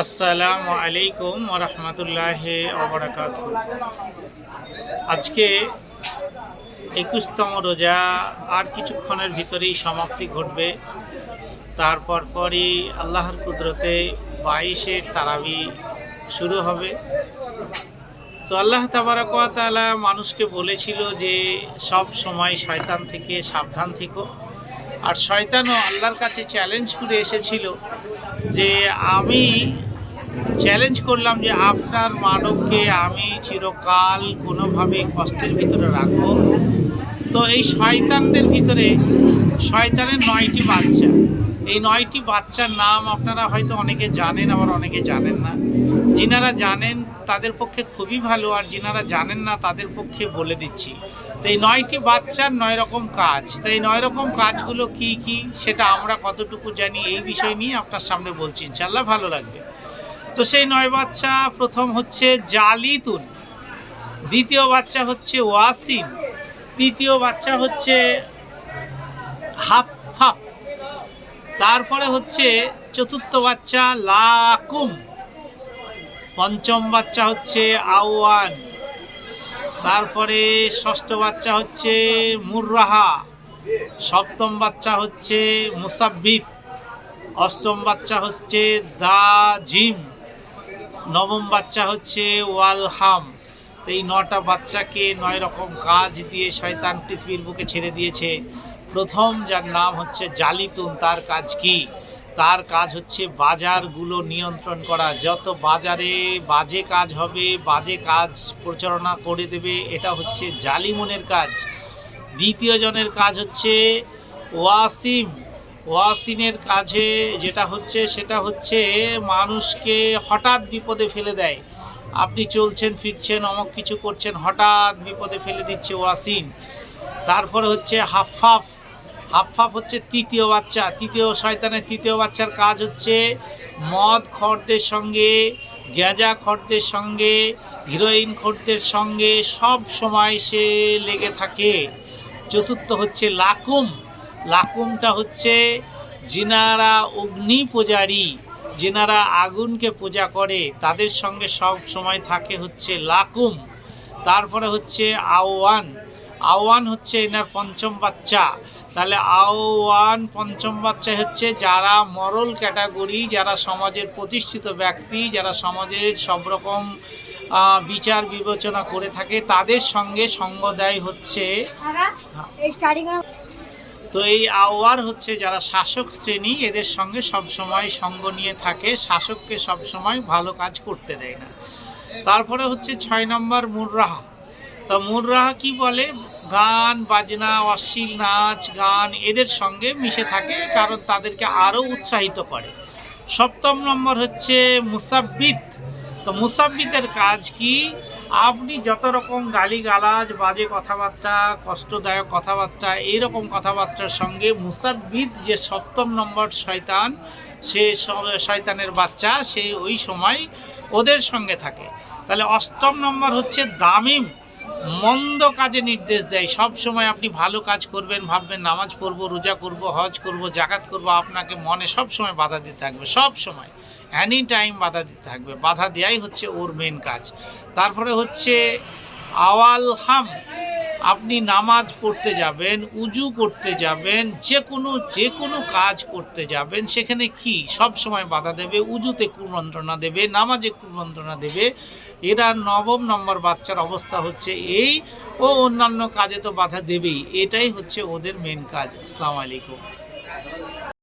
আসসালামু আলাইকুম রহমতুল্লাহ ওবরাকাত আজকে একুশতম রোজা, আর কিছুক্ষণের ভিতরেই সমাপ্তি ঘটবে। তারপর পরই আল্লাহর কুদরতে বাইশের তারাবি শুরু হবে। তো আল্লাহ তাবারকালা মানুষকে বলেছিল যে, সব সময় শয়তান থেকে সাবধান থেকো। আর শয়তানও আল্লাহর কাছে চ্যালেঞ্জ করে এসেছিল যে আমি চ্যালেঞ্জ করলাম যে আপনার মানবকে আমি চিরকাল কোনোভাবে কষ্টের ভিতরে রাখব। তো এই শয়তানদের ভিতরে শয়তানের নয়টি বাচ্চা। এই নয়টি বাচ্চার নাম আপনারা হয়তো অনেকে জানেন, আবার অনেকে জানেন না। যিনারা জানেন তাদের পক্ষে খুবই ভালো, আর যিনারা জানেন না তাদের পক্ষে বলে দিচ্ছি। এই নয়টি বাচ্চার নয় রকম কাজ। তো এই নয় রকম কাজগুলো কি কি সেটা আমরা কতটুকু জানি এই বিষয় নিয়ে আপনার সামনে বলছি ইনশাল্লাহ ভালো লাগবে। তো সেই নয় বাচ্চা, প্রথম হচ্ছে জালিতুন, দ্বিতীয় বাচ্চা হচ্ছে ওয়াসিন তৃতীয় বাচ্চা হচ্ছে হাফ হাফ তারপরে হচ্ছে চতুর্থ বাচ্চা লাকুম, পঞ্চম বাচ্চা হচ্ছে আওয়ান। তারপরে ষষ্ঠ বাচ্চা হচ্ছে মুররাহা। সপ্তম বাচ্চা হচ্ছে মুসাব্বিত। অষ্টম বাচ্চা হচ্ছে দা জিম নবম বাচ্চা হচ্ছে ওয়ালহাম। এই নটা বাচ্চাকে নয় রকম কাজ দিয়ে শয়তান পৃথিবীর বুকে ছেড়ে দিয়েছে। প্রথম যার নাম হচ্ছে জালিতুন, তার কাজ কি? তার কাজ হচ্ছে বাজারগুলো নিয়ন্ত্রণ করা। যত বাজারে বাজে কাজ হবে, বাজে কাজ প্রচারণা করে দেবে, এটা হচ্ছে জালিমনের কাজ। দ্বিতীয় জনের কাজ হচ্ছে ওয়াসিম। ওয়াসিনের কাজে যেটা হচ্ছে, সেটা হচ্ছে মানুষকে হঠাৎ বিপদে ফেলে দেয়। আপনি চলছেন, ফিরছেন, অমক কিছু করছেন, হঠাৎ বিপদে ফেলে দিচ্ছে ওয়াসিন তারপরে হচ্ছে হাফাফ হাফাফ হচ্ছে তৃতীয় বাচ্চা, তৃতীয় শয়তানের তৃতীয় বাচ্চার কাজ হচ্ছে মদ খড়দের সঙ্গে, গ্যাজা খড়দের সঙ্গে, হিরোইন খড়দের সঙ্গে সব সময় সে লেগে থাকে। চতুর্থ হচ্ছে লাকুম। লাকুমটা হচ্ছে যিনারা অগ্নি পূজারী যিনারা আগুনকে পূজা করে, তাদের সঙ্গে সব সময় থাকে হচ্ছে লাকুম। তারপরে হচ্ছে আওয়ান। আওয়ান হচ্ছে এনার পঞ্চম বাচ্চা। তাহলে আওয়ান পঞ্চম বাচ্চা হচ্ছে যারা মরল ক্যাটাগরি যারা সমাজের প্রতিষ্ঠিত ব্যক্তি যারা সমাজের সব রকম বিচার বিবেচনা করে থাকে তাদের সঙ্গে সঙ্গ দেয় হচ্ছে তো এই আওয়ার হচ্ছে যারা শাসক শ্রেণি এদের সঙ্গে সব সময় সঙ্গ নিয়ে থাকে শাসককে সব সময় ভালো কাজ করতে দেয় না। তারপরে হচ্ছে ছয় নম্বর মুররাহা। তো মুররাহা কি বলে? গান, বাজনা, অশ্লীল নাচ, গান এদের সঙ্গে মিশে থাকে কারণ তাদেরকে আরও উৎসাহিত করে। সপ্তম নম্বর হচ্ছে মুসাব্বিত। তো মুসাব্বিতের কাজ কি? আপনি যত রকম গালিগালাজ, বাজে কথাবার্তা, কষ্টদায়ক কথাবার্তা এইরকম কথাবার্তার সঙ্গে মুসাব্বিদ যে সপ্তম নম্বর শয়তান সে, শয়তানের বাচ্চা, সে ওই সময় ওদের সঙ্গে থাকে। তাহলে অষ্টম নম্বর হচ্ছে দামিম। মন্দ কাজে নির্দেশ দেয়। সব সময় আপনি ভালো কাজ করবেন, ভাববেন নামাজ পড়ব, রোজা করব, হজ করব, জাকাত করব, আপনাকে মনে সব সময় বাধা দিতে থাকবে, সব সময়। এনি টাইম বাধা দিতে থাকবে। বাধা দেওয়াই হচ্ছে ওর মেন কাজ। তারপরে হচ্ছে আওয়াল হাম, আপনি নামাজ পড়তে যাবেন, উজু করতে যাবেন, যে কোনো যে কোনো কাজ করতে যাবেন, সেখানে কি? সব সময় বাধা দেবে, উজুতে কুমন্ত্রণা দেবে, নামাজে কুমন্ত্রণা দেবে এরা নবম নম্বর বাচ্চার অবস্থা হচ্ছে এই ও অন্যান্য কাজে তো বাধা দেবেই। এটাই হচ্ছে ওদের মেন কাজ। আসসালামু আলাইকুম।